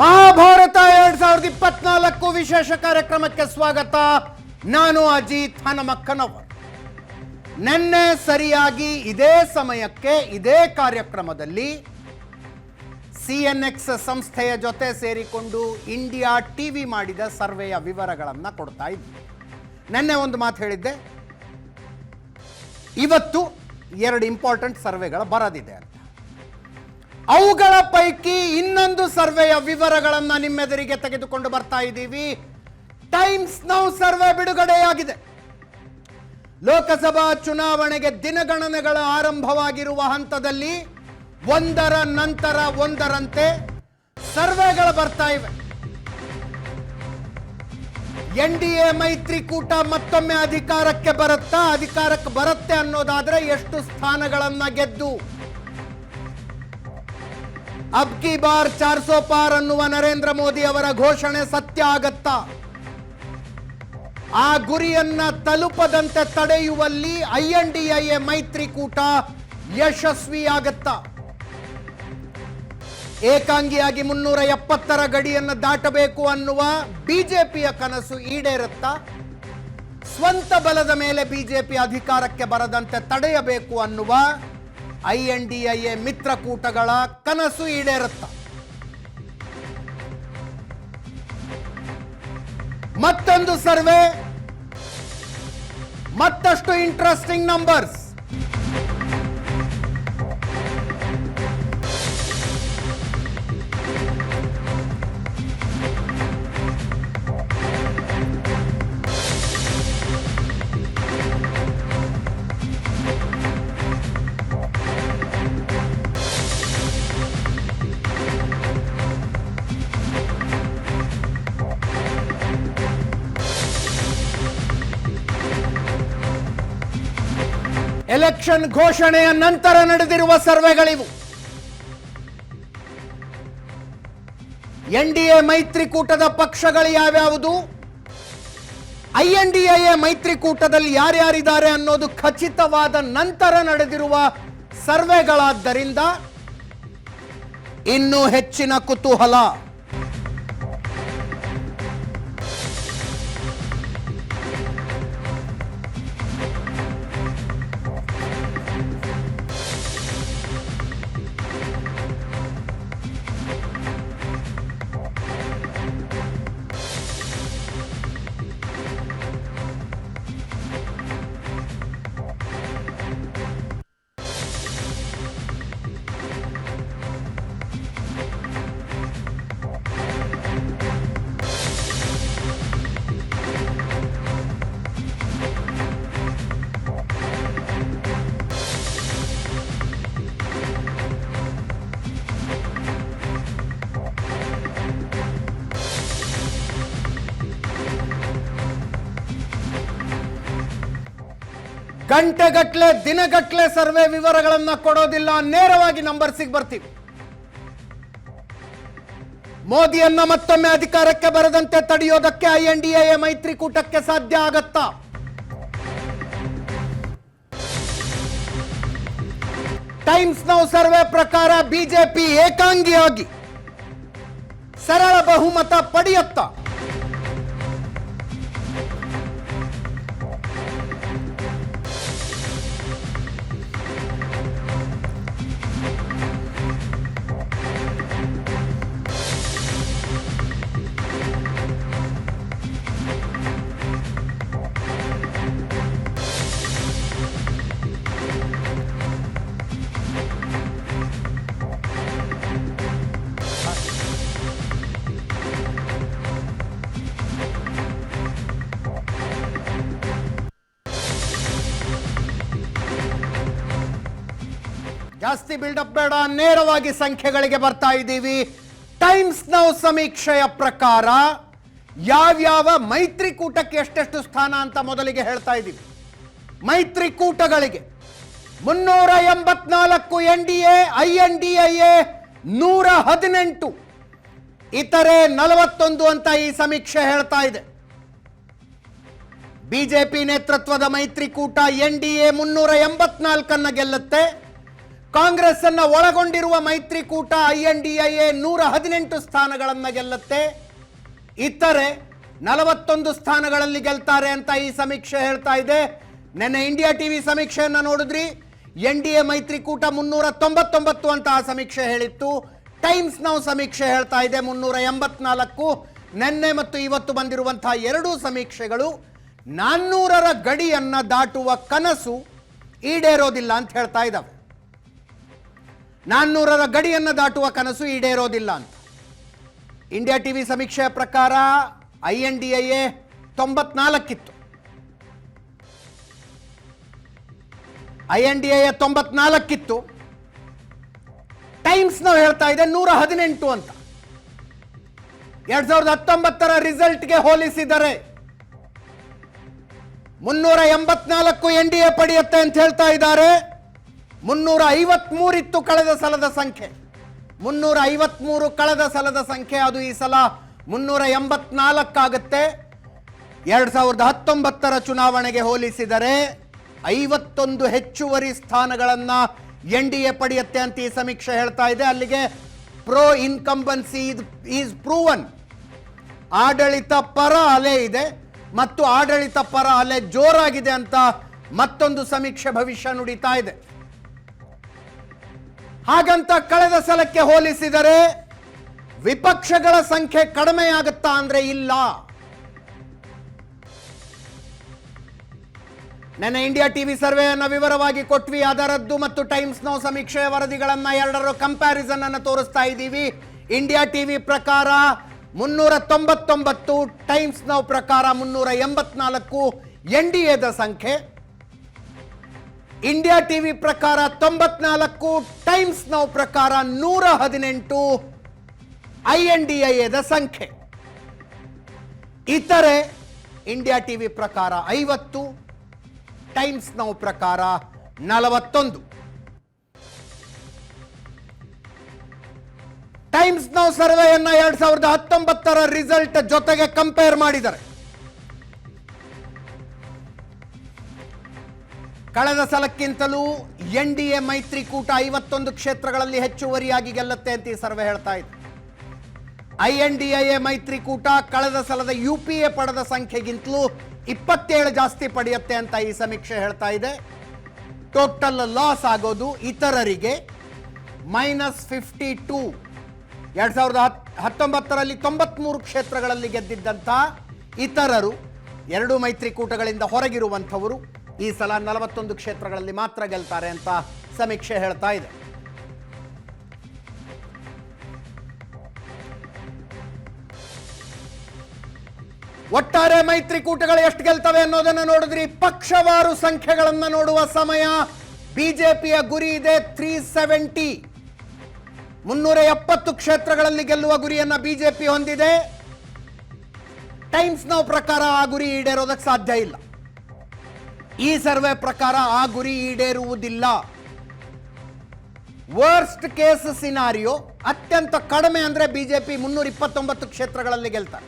ಮಹಾಭಾರತ ಎರಡ್ ಸಾವಿರದ ಇಪ್ಪತ್ನಾಲ್ಕು ವಿಶೇಷ ಕಾರ್ಯಕ್ರಮಕ್ಕೆ ಸ್ವಾಗತ. ನಾನು ಅಜಿತ್ ಹನಮಕ್ಕನವರ್. ನಿನ್ನೆ ಸರಿಯಾಗಿ ಇದೇ ಸಮಯಕ್ಕೆ ಇದೇ ಕಾರ್ಯಕ್ರಮದಲ್ಲಿ ಸಿ ಎನ್ ಎಕ್ಸ್ ಸಂಸ್ಥೆಯ ಜೊತೆ ಸೇರಿಕೊಂಡು ಇಂಡಿಯಾ ಟಿವಿ ಮಾಡಿದ ಸರ್ವೆಯ ವಿವರಗಳನ್ನು ಕೊಡ್ತಾ ಇದ್ವಿ ನಿನ್ನೆ ಒಂದು ಮಾತು ಹೇಳಿದ್ದೆ. ಇವತ್ತು ಎರಡು ಇಂಪಾರ್ಟೆಂಟ್ ಸರ್ವೆಗಳು ಬರದಿದೆ ಅಂತ. ಅವುಗಳ ಪೈಕಿ ಇನ್ನೊಂದು ಸರ್ವೆಯ ವಿವರಗಳನ್ನು ನಿಮ್ಮೆದುರಿಗೆ ತೆಗೆದುಕೊಂಡು ಬರ್ತಾ ಇದ್ದೀವಿ. ಟೈಮ್ಸ್ ನೌ ಸರ್ವೆ ಬಿಡುಗಡೆಯಾಗಿದೆ. ಲೋಕಸಭಾ ಚುನಾವಣೆಗೆ ದಿನಗಣನೆಗಳ ಆರಂಭವಾಗಿರುವ ಹಂತದಲ್ಲಿ ಒಂದರ ನಂತರ ಒಂದರಂತೆ ಸರ್ವೆಗಳು ಬರ್ತಾ ಇವೆ. ಎನ್ ಡಿ ಎ ಮೈತ್ರಿಕೂಟ ಮತ್ತೊಮ್ಮೆ ಅಧಿಕಾರಕ್ಕೆ ಬರುತ್ತಾ? ಅಧಿಕಾರಕ್ಕೆ ಬರುತ್ತೆ ಅನ್ನೋದಾದ್ರೆ ಎಷ್ಟು ಸ್ಥಾನಗಳನ್ನ ಗೆದ್ದು ಅಬ್ ಕಿ ಬಾರ್ ಚಾರ್ ಸೋ ಪಾರ್ ಅನ್ನುವ ನರೇಂದ್ರ ಮೋದಿ ಅವರ ಘೋಷಣೆ ಸತ್ಯ ಆಗತ್ತಾ? ಆ ಗುರಿಯನ್ನ ತಲುಪದಂತೆ ತಡೆಯುವಲ್ಲಿ I N D I A ಮೈತ್ರಿಕೂಟ ಯಶಸ್ವಿಯಾಗತ್ತಾ ಏಕಾಂಗಿಯಾಗಿ ಮುನ್ನೂರ ಎಪ್ಪತ್ತರ ಗಡಿಯನ್ನು ದಾಟಬೇಕು ಅನ್ನುವ ಬಿಜೆಪಿಯ ಕನಸು ಈಡೇರುತ್ತಾ? ಸ್ವಂತ ಬಲದ ಮೇಲೆ ಬಿಜೆಪಿ ಅಧಿಕಾರಕ್ಕೆ ಬರದಂತೆ ತಡೆಯಬೇಕು ಅನ್ನುವ I N D I A ಮಿತ್ರಕೂಟಗಳ ಕನಸು ಈಡೇರುತ್ತ. ಮತ್ತೊಂದು ಸರ್ವೆ. ಮತ್ತಷ್ಟು ಇಂಟ್ರೆಸ್ಟಿಂಗ್ ನಂಬರ್ಸ್ ಎಲೆಕ್ಷನ್ ಘೋಷಣೆಯ ನಂತರ ನಡೆದಿರುವ ಸರ್ವೆಗಳಿವು. ಎನ್ ಡಿ ಎ ಮೈತ್ರಿಕೂಟದ ಪಕ್ಷಗಳು ಯಾವ್ಯಾವುದು? ಐ ಎನ್ ಡಿ ಎ ಮೈತ್ರಿಕೂಟದಲ್ಲಿ ಯಾರ್ಯಾರಿದ್ದಾರೆ ಅನ್ನೋದು ಖಚಿತವಾದ ನಂತರ ನಡೆದಿರುವ ಸರ್ವೆಗಳಾದ್ದರಿಂದ ಇನ್ನೂ ಹೆಚ್ಚಿನ ಕುತೂಹಲ. ಗಂಟೆಗಟ್ಲೆ, ದಿನಗಟ್ಲೆ ಸರ್ವೆ ವಿವರಗಳನ್ನ ಕೊಡೋದಿಲ್ಲ, ನೇರವಾಗಿ ನಂಬರ್ಸಿಗೆ ಬರ್ತೀವಿ. ಮೋದಿಯನ್ನ ಮತ್ತೊಮ್ಮೆ ಅಧಿಕಾರಕ್ಕೆ ಬರದಂತೆ ತಡೆಯೋದಕ್ಕೆ ಐ ಎನ್ ಡಿ ಎ ಮೈತ್ರಿಕೂಟಕ್ಕೆ ಸಾಧ್ಯ ಆಗತ್ತಾ? ಟೈಮ್ಸ್ ನೌ ಸರ್ವೆ ಪ್ರಕಾರ ಬಿಜೆಪಿ ಏಕಾಂಗಿಯಾಗಿ ಸರಳ ಬಹುಮತ ಪಡೆಯುತ್ತಾ? ಜಾಸ್ತಿ ಬಿಲ್ಡಪ್ ಬೇಡ, ನೇರವಾಗಿ ಸಂಖ್ಯೆಗಳಿಗೆ ಬರ್ತಾ ಇದ್ದೀವಿ. ಟೈಮ್ಸ್ ನೌ ಸಮೀಕ್ಷೆಯ ಪ್ರಕಾರ ಯಾವ್ಯಾವ ಮೈತ್ರಿಕೂಟಕ್ಕೆ ಎಷ್ಟೆಷ್ಟು ಸ್ಥಾನ ಅಂತ ಮೊದಲಿಗೆ ಹೇಳ್ತಾ ಇದ್ದೀವಿ. ಮೈತ್ರಿಕೂಟಗಳಿಗೆ ಮುನ್ನೂರ ಎಂಬತ್ನಾಲ್ಕು N D A, I N D I A, ನೂರ ಹದಿನೆಂಟು, ಇತರೆ ನಲವತ್ತೊಂದು ಅಂತ ಈ ಸಮೀಕ್ಷೆ ಹೇಳ್ತಾ ಇದೆ. ಬಿಜೆಪಿ ನೇತೃತ್ವದ ಮೈತ್ರಿಕೂಟ ಎನ್ ಡಿ ಎ ಮುನ್ನೂರ ಎಂಬತ್ನಾಲ್ಕನ್ನ ಗೆಲ್ಲುತ್ತೆ. ಕಾಂಗ್ರೆಸ್ ಅನ್ನ ಒಳಗೊಂಡಿರುವ ಮೈತ್ರಿಕೂಟ, I N D I A ನೂರ ಹದಿನೆಂಟು ಸ್ಥಾನಗಳನ್ನು ಗೆಲ್ಲುತ್ತೆ. ಇತರೆ ನಲವತ್ತೊಂದು ಸ್ಥಾನಗಳಲ್ಲಿ ಗೆಲ್ತಾರೆ ಅಂತ ಈ ಸಮೀಕ್ಷೆ ಹೇಳ್ತಾ ಇದೆ. ನೆನ್ನೆ ಇಂಡಿಯಾ ಟಿವಿ ಸಮೀಕ್ಷೆಯನ್ನು ನೋಡಿದ್ರಿ? ಎನ್ ಡಿ ಎ ಮೈತ್ರಿಕೂಟ ಮುನ್ನೂರ ತೊಂಬತ್ತೊಂಬತ್ತು ಅಂತ ಆ ಸಮೀಕ್ಷೆ ಹೇಳಿತ್ತು. ಟೈಮ್ಸ್ ನಾವು ಸಮೀಕ್ಷೆ ಹೇಳ್ತಾ ಇದೆ ಮುನ್ನೂರ ಎಂಬತ್ನಾಲ್ಕು. ನಿನ್ನೆ ಮತ್ತು ಇವತ್ತು ಬಂದಿರುವಂತಹ ಎರಡೂ ಸಮೀಕ್ಷೆಗಳು ನಾನ್ನೂರರ ಗಡಿಯನ್ನು ದಾಟುವ ಕನಸು ಈಡೇರೋದಿಲ್ಲ ಅಂತ ಹೇಳ್ತಾ ಇದ್ದಾವೆ ನಾನ್ನೂರರ ಗಡಿಯನ್ನು ದಾಟುವ ಕನಸು ಈಡೇರೋದಿಲ್ಲ ಅಂತ. ಇಂಡಿಯಾ ಟಿವಿ ಸಮೀಕ್ಷೆಯ ಪ್ರಕಾರ I N D I A ತೊಂಬತ್ನಾಲ್ಕಿತ್ತು. I N D A ತೊಂಬತ್ನಾಲ್ಕಿತ್ತು. ಟೈಮ್ಸ್ ನಾವು ಹೇಳ್ತಾ ಇದೆ ನೂರ ಹದಿನೆಂಟು ಅಂತ. ಎರಡ್ ಸಾವಿರದ ಹತ್ತೊಂಬತ್ತರ ರಿಸಲ್ಟ್ಗೆ ಹೋಲಿಸಿದರೆ ಮುನ್ನೂರ ಎಂಬತ್ನಾಲ್ಕು ಎನ್ ಡಿ ಎ ಪಡೆಯುತ್ತೆ ಅಂತ ಹೇಳ್ತಾ ಇದ್ದಾರೆ. ಮುನ್ನೂರ ಐವತ್ಮೂರಿತ್ತು ಕಳೆದ ಸಲದ ಸಂಖ್ಯೆ. ಮುನ್ನೂರ ಐವತ್ಮೂರು ಕಳೆದ ಸಲದ ಸಂಖ್ಯೆ ಅದು ಈ ಸಲ ಮುನ್ನೂರ ಎಂಬತ್ನಾಲ್ಕಾಗುತ್ತೆ ಎರಡ್ ಸಾವಿರದ ಹತ್ತೊಂಬತ್ತರ ಚುನಾವಣೆಗೆ ಹೋಲಿಸಿದರೆ ಐವತ್ತೊಂದು ಹೆಚ್ಚುವರಿ ಸ್ಥಾನಗಳನ್ನು ಎನ್ ಡಿ ಎ ಪಡೆಯುತ್ತೆ ಅಂತ ಈ ಸಮೀಕ್ಷೆ ಹೇಳ್ತಾ ಇದೆ. ಅಲ್ಲಿಗೆ ಪ್ರೋ ಇನ್ಕಂಬನ್ಸಿ ಈಸ್ ಪ್ರೂವನ್. ಆಡಳಿತ ಪರ ಅಲೆ ಇದೆ ಮತ್ತು ಆಡಳಿತ ಪರ ಅಲೆ ಜೋರಾಗಿದೆ ಅಂತ ಮತ್ತೊಂದು ಸಮೀಕ್ಷೆ ಭವಿಷ್ಯ ನುಡಿತಾ ಇದೆ. ಹಾಗಂತ ಕಳೆದ ಸಲಕ್ಕೆ ಹೋಲಿಸಿದರೆ ವಿಪಕ್ಷಗಳ ಸಂಖ್ಯೆ ಕಡಿಮೆಯಾಗುತ್ತಾ ಅಂದ್ರೆ ಇಲ್ಲ. ನೆನ್ನೆ ಇಂಡಿಯಾ ಟಿವಿ ಸರ್ವೆಯನ್ನು ವಿವರವಾಗಿ ಕೊಟ್ವಿ, ಅದರದ್ದು ಮತ್ತು ಟೈಮ್ಸ್ ನೋ ಸಮೀಕ್ಷೆಯ ವರದಿಗಳನ್ನ ಎರಡರ ಕಂಪ್ಯಾರಿಸನ್ ಅನ್ನು ತೋರಿಸ್ತಾ ಇದ್ದೀವಿ. ಇಂಡಿಯಾ ಟಿವಿ ಪ್ರಕಾರ ಮುನ್ನೂರ ತೊಂಬತ್ತೊಂಬತ್ತು ಟೈಮ್ಸ್ ನೋ ಪ್ರಕಾರ ಮುನ್ನೂರ ಎಂಬತ್ನಾಲ್ಕು ಎನ್ ಡಿ ಎದ ಸಂಖ್ಯೆ ಇಂಡಿಯಾ ಟಿವಿ ಪ್ರಕಾರ ತೊಂಬತ್ನಾಲ್ಕು ಟೈಮ್ಸ್ ನೌ ಪ್ರಕಾರ ನೂರ ಹದಿನೆಂಟು ಐ ಎನ್ ಡಿ ಐ ಎದ ಸಂಖ್ಯೆ. ಇತರೆ ಇಂಡಿಯಾ ಟಿವಿ ಪ್ರಕಾರ ಐವತ್ತು ಟೈಮ್ಸ್ ನೌ ಪ್ರಕಾರ ನಲವತ್ತೊಂದು. ಟೈಮ್ಸ್ ನೌ ಸರ್ವೆಯನ್ನ ಎರಡ್ ಸಾವಿರದ ಹತ್ತೊಂಬತ್ತರ ರಿಸಲ್ಟ್ ಜೊತೆಗೆ ಕಂಪೇರ್ ಮಾಡಿದ್ದಾರೆ ಕಳೆದ ಸಲಕ್ಕಿಂತಲೂ ಎನ್ ಡಿ ಎ ಮೈತ್ರಿಕೂಟ ಐವತ್ತೊಂದು ಕ್ಷೇತ್ರಗಳಲ್ಲಿ ಹೆಚ್ಚುವರಿಯಾಗಿ ಗೆಲ್ಲುತ್ತೆ ಅಂತ ಈ ಸರ್ವೆ ಹೇಳ್ತಾ ಇದೆ ಐ ಎನ್ ಡಿ ಎ ಮೈತ್ರಿಕೂಟ ಕಳೆದ ಸಲದ ಯು ಪಿ ಎ ಪಡೆದ ಸಂಖ್ಯೆಗಿಂತಲೂ ಇಪ್ಪತ್ತೇಳು ಜಾಸ್ತಿ ಪಡೆಯುತ್ತೆ ಅಂತ ಈ ಸಮೀಕ್ಷೆ ಹೇಳ್ತಾ ಇದೆ. ಟೋಟಲ್ ಲಾಸ್ ಆಗೋದು ಇತರರಿಗೆ ಮೈನಸ್ ಫಿಫ್ಟಿ ಟೂ. ಎರಡ್ ಸಾವಿರದ ಹತ್, ಹತ್ತೊಂಬತ್ತರಲ್ಲಿ ತೊಂಬತ್ಮೂರು ಕ್ಷೇತ್ರಗಳಲ್ಲಿ ಗೆದ್ದಿದ್ದಂಥ ಇತರರು ಎರಡು ಮೈತ್ರಿಕೂಟಗಳಿಂದ ಹೊರಗಿರುವಂಥವರು ಈ ಸಲ ನಲವತ್ತೊಂದು ಕ್ಷೇತ್ರಗಳಲ್ಲಿ ಮಾತ್ರ ಗೆಲ್ತಾರೆ ಅಂತ ಸಮೀಕ್ಷೆ ಹೇಳ್ತಾ ಇದೆ. ಒಟ್ಟಾರೆ ಮೈತ್ರಿಕೂಟಗಳು ಎಷ್ಟು ಗೆಲ್ತವೆ ಅನ್ನೋದನ್ನ ನೋಡಿದ್ರಿ. ಪಕ್ಷವಾರು ಸಂಖ್ಯೆಗಳನ್ನ ನೋಡುವ ಸಮಯ. ಬಿಜೆಪಿಯ ಗುರಿ ಇದೆ ತ್ರೀ ಸೆವೆಂಟಿ ಮುನ್ನೂರ ಎಪ್ಪತ್ತು ಕ್ಷೇತ್ರಗಳಲ್ಲಿ ಗೆಲ್ಲುವ ಗುರಿಯನ್ನ ಬಿಜೆಪಿ ಹೊಂದಿದೆ. ಟೈಮ್ಸ್ ನೌ ಪ್ರಕಾರ ಆ ಗುರಿ ಈಡೇರೋದಕ್ಕೆ ಸಾಧ್ಯ ಇಲ್ಲ. ಈ ಸರ್ವೆ ಪ್ರಕಾರ ಆ ಗುರಿ ಈಡೇರುವುದಿಲ್ಲ. ವರ್ಸ್ಟ್ ಕೇಸ್ ಸಿನಾರಿಯೋ ಅತ್ಯಂತ ಕಡಿಮೆ ಅಂದ್ರೆ ಬಿಜೆಪಿ ಮುನ್ನೂರ ಇಪ್ಪತ್ತೊಂಬತ್ತು ಕ್ಷೇತ್ರಗಳಲ್ಲಿ ಗೆಲ್ತಾರೆ.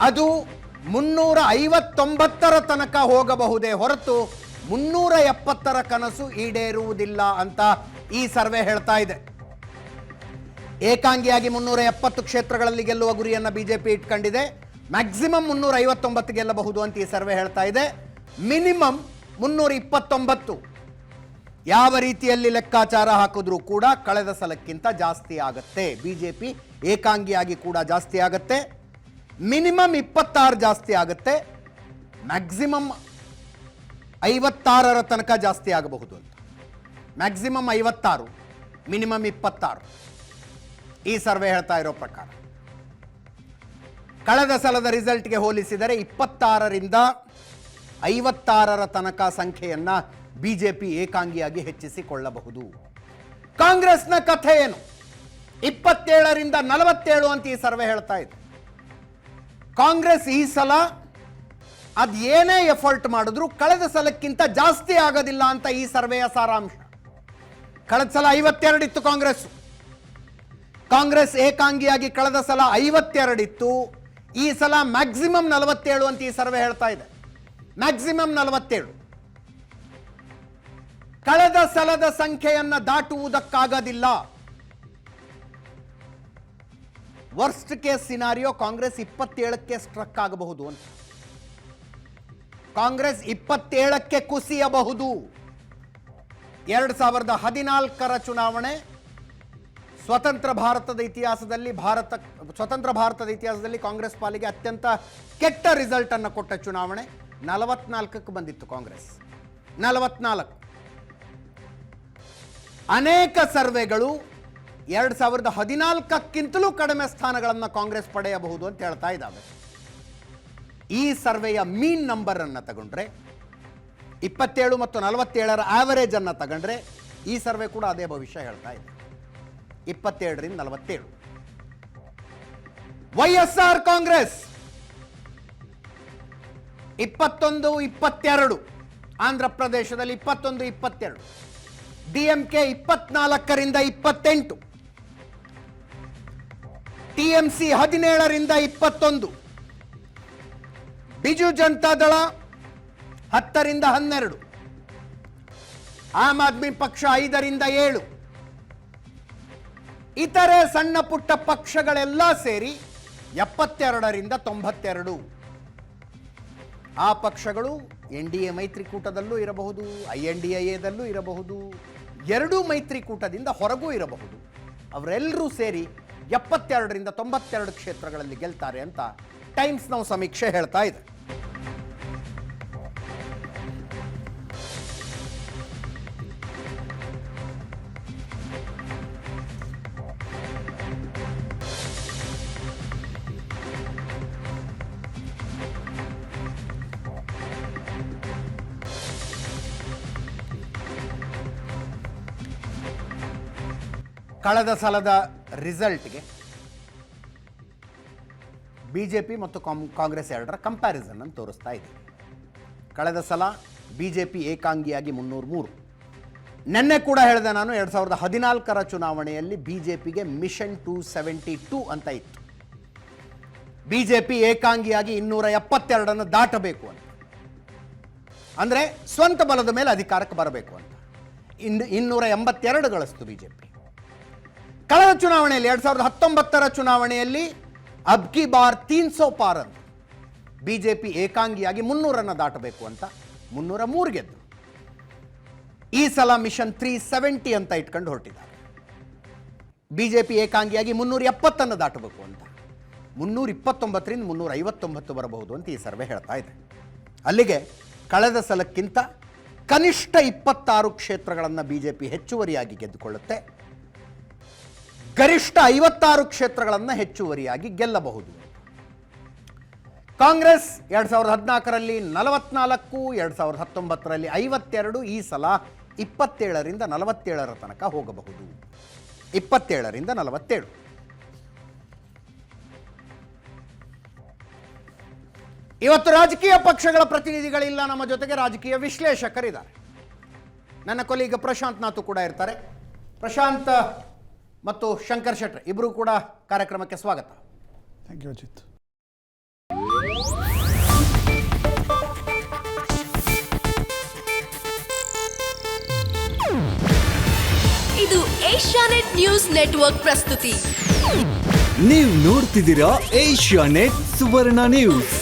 ಅದು ಮುನ್ನೂರ ಐವತ್ತೊಂಬತ್ತರ ತನಕ ಹೋಗಬಹುದೇ ಹೊರತು ಮುನ್ನೂರ ಎಪ್ಪತ್ತರ ಕನಸು ಈಡೇರುವುದಿಲ್ಲ ಅಂತ ಈ ಸರ್ವೆ ಹೇಳ್ತಾ ಇದೆ. ಏಕಾಂಗಿಯಾಗಿ ಮುನ್ನೂರ ಎಪ್ಪತ್ತು ಕ್ಷೇತ್ರಗಳಲ್ಲಿ ಗೆಲ್ಲುವ ಗುರಿಯನ್ನು ಬಿಜೆಪಿ ಇಟ್ಕೊಂಡಿದೆ. ಮ್ಯಾಕ್ಸಿಮಮ್ ಮುನ್ನೂರ ಐವತ್ತೊಂಬತ್ತು ಗೆಲ್ಲಬಹುದು ಅಂತ ಈ ಸರ್ವೆ ಹೇಳ್ತಾ ಇದೆ. ಮಿನಿಮಮ್ ಮುನ್ನೂರ ಇಪ್ಪತ್ತೊಂಬತ್ತು ಯಾವ ರೀತಿಯಲ್ಲಿ ಲೆಕ್ಕಾಚಾರ ಹಾಕಿದ್ರೂ ಕೂಡ ಕಳೆದ ಸಲಕ್ಕಿಂತ ಜಾಸ್ತಿ ಆಗುತ್ತೆ. ಬಿಜೆಪಿ ಏಕಾಂಗಿಯಾಗಿ ಕೂಡ ಜಾಸ್ತಿ ಆಗುತ್ತೆ. ಮಿನಿಮಮ್ ಇಪ್ಪತ್ತಾರು ಜಾಸ್ತಿ ಆಗುತ್ತೆ. ಮ್ಯಾಕ್ಸಿಮಮ್ ಐವತ್ತಾರರ ತನಕ ಜಾಸ್ತಿ ಆಗಬಹುದು ಅಂತ. ಮ್ಯಾಕ್ಸಿಮಮ್ ಐವತ್ತಾರು, ಮಿನಿಮಮ್ ಇಪ್ಪತ್ತಾರು. ಈ ಸರ್ವೆ ಹೇಳ್ತಾ ಇರೋ ಪ್ರಕಾರ. ಕಳೆದ ಸಲದ ರಿಸಲ್ಟ್ಗೆ ಹೋಲಿಸಿದರೆ ಇಪ್ಪತ್ತಾರರಿಂದ ಐವತ್ತಾರರ ತನಕ ಸಂಖ್ಯೆಯನ್ನ ಬಿಜೆಪಿ ಏಕಾಂಗಿಯಾಗಿ ಹೆಚ್ಚಿಸಿಕೊಳ್ಳಬಹುದು. ಕಾಂಗ್ರೆಸ್ನ ಕಥೆ ಏನು? ಇಪ್ಪತ್ತೇಳರಿಂದ ನಲವತ್ತೇಳು ಅಂತ ಈ ಸರ್ವೆ ಹೇಳ್ತಾ ಇದೆ. ಕಾಂಗ್ರೆಸ್ ಈ ಸಲ ಅದೇನೇ ಎಫರ್ಟ್ ಮಾಡಿದ್ರು ಕಳೆದ ಸಲಕ್ಕಿಂತ ಜಾಸ್ತಿ ಆಗೋದಿಲ್ಲ ಅಂತ ಈ ಸರ್ವೆಯ ಸಾರಾಂಶ. ಕಳೆದ ಸಲ ಐವತ್ತೆರಡಿತ್ತು ಕಾಂಗ್ರೆಸ್. ಕಾಂಗ್ರೆಸ್ ಏಕಾಂಗಿಯಾಗಿ ಕಳೆದ ಸಲ ಐವತ್ತೆರಡಿತ್ತು. ಈ ಸಲ ಮ್ಯಾಕ್ಸಿಮಮ್ ನಲವತ್ತೇಳು ಅಂತ ಈ ಸರ್ವೆ ಹೇಳ್ತಾ ಇದೆ. ಮ್ಯಾಕ್ಸಿಮಮ್ ನಲವತ್ತೇಳು. ಕಳೆದ ಸಲದ ಸಂಖ್ಯೆಯನ್ನ ದಾಟುವುದಕ್ಕಾಗದಿಲ್ಲ. ವರ್ಸ್ಟ್ ಕೇಸ್ ಸಿನಾರಿಯೋ ಕಾಂಗ್ರೆಸ್ ಇಪ್ಪತ್ತೇಳಕ್ಕೆ ಸ್ಟ್ರಕ್ ಆಗಬಹುದು ಅಂತ. ಕಾಂಗ್ರೆಸ್ ಇಪ್ಪತ್ತೇಳಕ್ಕೆ ಕುಸಿಯಬಹುದು. ಎರಡು ಸಾವಿರದ ಹದಿನಾಲ್ಕರ ಚುನಾವಣೆ, ಸ್ವತಂತ್ರ ಭಾರತದ ಇತಿಹಾಸದಲ್ಲಿ ಭಾರತ, ಸ್ವತಂತ್ರ ಭಾರತದ ಇತಿಹಾಸದಲ್ಲಿ ಕಾಂಗ್ರೆಸ್ ಪಾಲಿಗೆ ಅತ್ಯಂತ ಕೆಟ್ಟ ರಿಸಲ್ಟ್ ಅನ್ನು ಕೊಟ್ಟ ಚುನಾವಣೆ. ನಲವತ್ನಾಲ್ಕಕ್ಕೆ ಬಂದಿತ್ತು ಕಾಂಗ್ರೆಸ್. ನಲವತ್ನಾಲ್ಕು. ಅನೇಕ ಸರ್ವೆಗಳು ಎರಡು ಸಾವಿರದ ಹದಿನಾಲ್ಕಕ್ಕಿಂತಲೂ ಕಡಿಮೆ ಸ್ಥಾನಗಳನ್ನು ಕಾಂಗ್ರೆಸ್ ಪಡೆಯಬಹುದು ಅಂತ ಹೇಳ್ತಾ ಇದ್ದಾವೆ. ಈ ಸರ್ವೆಯ ಮೀನ್ ನಂಬರ್ ಅನ್ನು ತಗೊಂಡ್ರೆ, ಇಪ್ಪತ್ತೇಳು ಮತ್ತು ನಲವತ್ತೇಳರ ಆವರೇಜ್ ಅನ್ನು ತಗೊಂಡ್ರೆ, ಈ ಸರ್ವೆ ಕೂಡ ಅದೇ ಭವಿಷ್ಯ ಹೇಳ್ತಾ ಇದೆ. ಇಪ್ಪತ್ತೇಳರಿಂದ ನಲವತ್ತೇಳು. Y S Congress. ಇಪ್ಪತ್ತೊಂದು, ಇಪ್ಪತ್ತೆರಡು. ಆಂಧ್ರ ಪ್ರದೇಶದಲ್ಲಿ ಇಪ್ಪತ್ತೊಂದು, ಇಪ್ಪತ್ತೆರಡು. ಡಿ ಎಂ ಕೆ ಇಪ್ಪತ್ನಾಲ್ಕರಿಂದ ಇಪ್ಪತ್ತೆಂಟು. ಟಿ ಎಂ ಸಿ ಹದಿನೇಳರಿಂದ ಇಪ್ಪತ್ತೊಂದು. ಬಿಜು ಜನತಾದಳ ಹತ್ತರಿಂದ ಹನ್ನೆರಡು. ಆಮ್ ಆದ್ಮಿ ಪಕ್ಷ ಐದರಿಂದ ಏಳು. ಇತರೆ ಸಣ್ಣ ಪುಟ್ಟ ಪಕ್ಷಗಳೆಲ್ಲ ಸೇರಿ ಎಪ್ಪತ್ತೆರಡರಿಂದ ತೊಂಬತ್ತೆರಡು. ಆ ಪಕ್ಷಗಳು ಎನ್ ಡಿ ಎ ಮೈತ್ರಿಕೂಟದಲ್ಲೂ ಇರಬಹುದು, ಐ ಎನ್ ಡಿ ಎದಲ್ಲೂ ಇರಬಹುದು, ಎರಡೂ ಮೈತ್ರಿಕೂಟದಿಂದ ಹೊರಗೂ ಇರಬಹುದು. ಅವರೆಲ್ಲರೂ ಸೇರಿ ಎಪ್ಪತ್ತೆರಡರಿಂದ ತೊಂಬತ್ತೆರಡು ಕ್ಷೇತ್ರಗಳಲ್ಲಿ ಗೆಲ್ತಾರೆ ಅಂತ ಟೈಮ್ಸ್ ನಾವು ಸಮೀಕ್ಷೆ ಹೇಳ್ತಾ ಇದೆ. ಕಳೆದ ಸಲದ ರಿಸಲ್ಟ್ಗೆ ಬಿ ಜೆ ಪಿ ಮತ್ತು ಕಾಂ, ಕಾಂಗ್ರೆಸ್ ಎರಡರ ಕಂಪ್ಯಾರಿಸನ್ ಅನ್ನು ತೋರಿಸ್ತಾ ಇದೆ. ಕಳೆದ ಸಲ ಬಿ ಜೆ ಪಿ ಏಕಾಂಗಿಯಾಗಿ ಮುನ್ನೂರ ಮೂರು ನಿನ್ನೆ ಕೂಡ ಹೇಳಿದೆ ನಾನು ಎರಡು ಸಾವಿರದ ಹದಿನಾಲ್ಕರ ಚುನಾವಣೆಯಲ್ಲಿ ಬಿ ಜೆ ಪಿಗೆ ಮಿಷನ್ ಟು ಸೆವೆಂಟಿ ಟೂ ಅಂತ ಇತ್ತು. ಬಿ ಜೆ ಪಿ ಏಕಾಂಗಿಯಾಗಿ ಇನ್ನೂರ ಎಪ್ಪತ್ತೆರಡನ್ನು ದಾಟಬೇಕು ಅಂತ. ಅಂದರೆ ಸ್ವಂತ ಬಲದ ಮೇಲೆ ಅಧಿಕಾರಕ್ಕೆ ಬರಬೇಕು ಅಂತ. ಇನ್ನು ಇನ್ನೂರ ಎಂಬತ್ತೆರಡು ಗಳಿಸ್ತು ಬಿ ಜೆ ಪಿ ಕಳೆದ ಚುನಾವಣೆಯಲ್ಲಿ ಎರಡು ಸಾವಿರದ ಹತ್ತೊಂಬತ್ತರ ಚುನಾವಣೆಯಲ್ಲಿ ಅಬ್ಕಿ ಬಾರ್ ತೀನ್ ಸೋ ಪಾರ್ ಅಂತ. ಬಿ ಜೆ ಪಿ ಏಕಾಂಗಿಯಾಗಿ ಮುನ್ನೂರನ್ನು ದಾಟಬೇಕು ಅಂತ ಮುನ್ನೂರ ಮೂರು ಗೆದ್ದು. ಈ ಸಲ ಮಿಷನ್ ತ್ರೀ ಸೆವೆಂಟಿ ಅಂತ ಇಟ್ಕೊಂಡು ಹೊರಟಿದ್ದಾರೆ. ಬಿ ಜೆ ಪಿ ಏಕಾಂಗಿಯಾಗಿ ಮುನ್ನೂರ ಎಪ್ಪತ್ತನ್ನು ದಾಟಬೇಕು ಅಂತ. ಮುನ್ನೂರ ಇಪ್ಪತ್ತೊಂಬತ್ತರಿಂದ ಮುನ್ನೂರ ಐವತ್ತೊಂಬತ್ತು ಬರಬಹುದು ಅಂತ ಈ ಸರ್ವೆ ಹೇಳ್ತಾ ಇದೆ. ಅಲ್ಲಿಗೆ ಕಳೆದ ಸಲಕ್ಕಿಂತ ಕನಿಷ್ಠ ಇಪ್ಪತ್ತಾರು ಕ್ಷೇತ್ರಗಳನ್ನು ಬಿ ಜೆ ಪಿ ಹೆಚ್ಚುವರಿಯಾಗಿ ಗೆದ್ದುಕೊಳ್ಳುತ್ತೆ. ಗರಿಷ್ಠ ಐವತ್ತಾರು ಕ್ಷೇತ್ರಗಳನ್ನು ಹೆಚ್ಚುವರಿಯಾಗಿ ಗೆಲ್ಲಬಹುದು. ಕಾಂಗ್ರೆಸ್ ಎರಡು ಸಾವಿರದ ಹದಿನಾಲ್ಕರಲ್ಲಿ ನಲವತ್ನಾಲ್ಕು, ಎರಡು ಸಾವಿರದ ಹತ್ತೊಂಬತ್ತರಲ್ಲಿ ಐವತ್ತೆರಡು, ಈ ಸಲ ಇಪ್ಪತ್ತೇಳರಿಂದ ನಲವತ್ತೇಳರ ತನಕ ಹೋಗಬಹುದು. ಇಪ್ಪತ್ತೇಳರಿಂದ ನಲವತ್ತೇಳು. ಇವತ್ತು ರಾಜಕೀಯ ಪಕ್ಷಗಳ ಪ್ರತಿನಿಧಿಗಳಿಲ್ಲ, ನಮ್ಮ ಜೊತೆಗೆ ರಾಜಕೀಯ ವಿಶ್ಲೇಷಕರಿದ್ದಾರೆ. ನನ್ನ ಕೊಲೀಗ ಪ್ರಶಾಂತ್ ನಾಥು ಕೂಡ ಇರ್ತಾರೆ. ಪ್ರಶಾಂತ್ ಮತ್ತು ಶಂಕರ್ ಶೆಟ್ರ್ ಇಬ್ಬರೂ ಕೂಡ ಕಾರ್ಯಕ್ರಮಕ್ಕೆ ಸ್ವಾಗತ. ಥ್ಯಾಂಕ್ ಯು ಅಜಿತ್ ಇದು ಏಷ್ಯಾನೆಟ್ ನ್ಯೂಸ್ ನೆಟ್ವರ್ಕ್ ಪ್ರಸ್ತುತಿ. ನೀವು ನೋಡ್ತಿದ್ದೀರಾ ಏಷ್ಯಾ ನೆಟ್ ಸುವರ್ಣ ನ್ಯೂಸ್.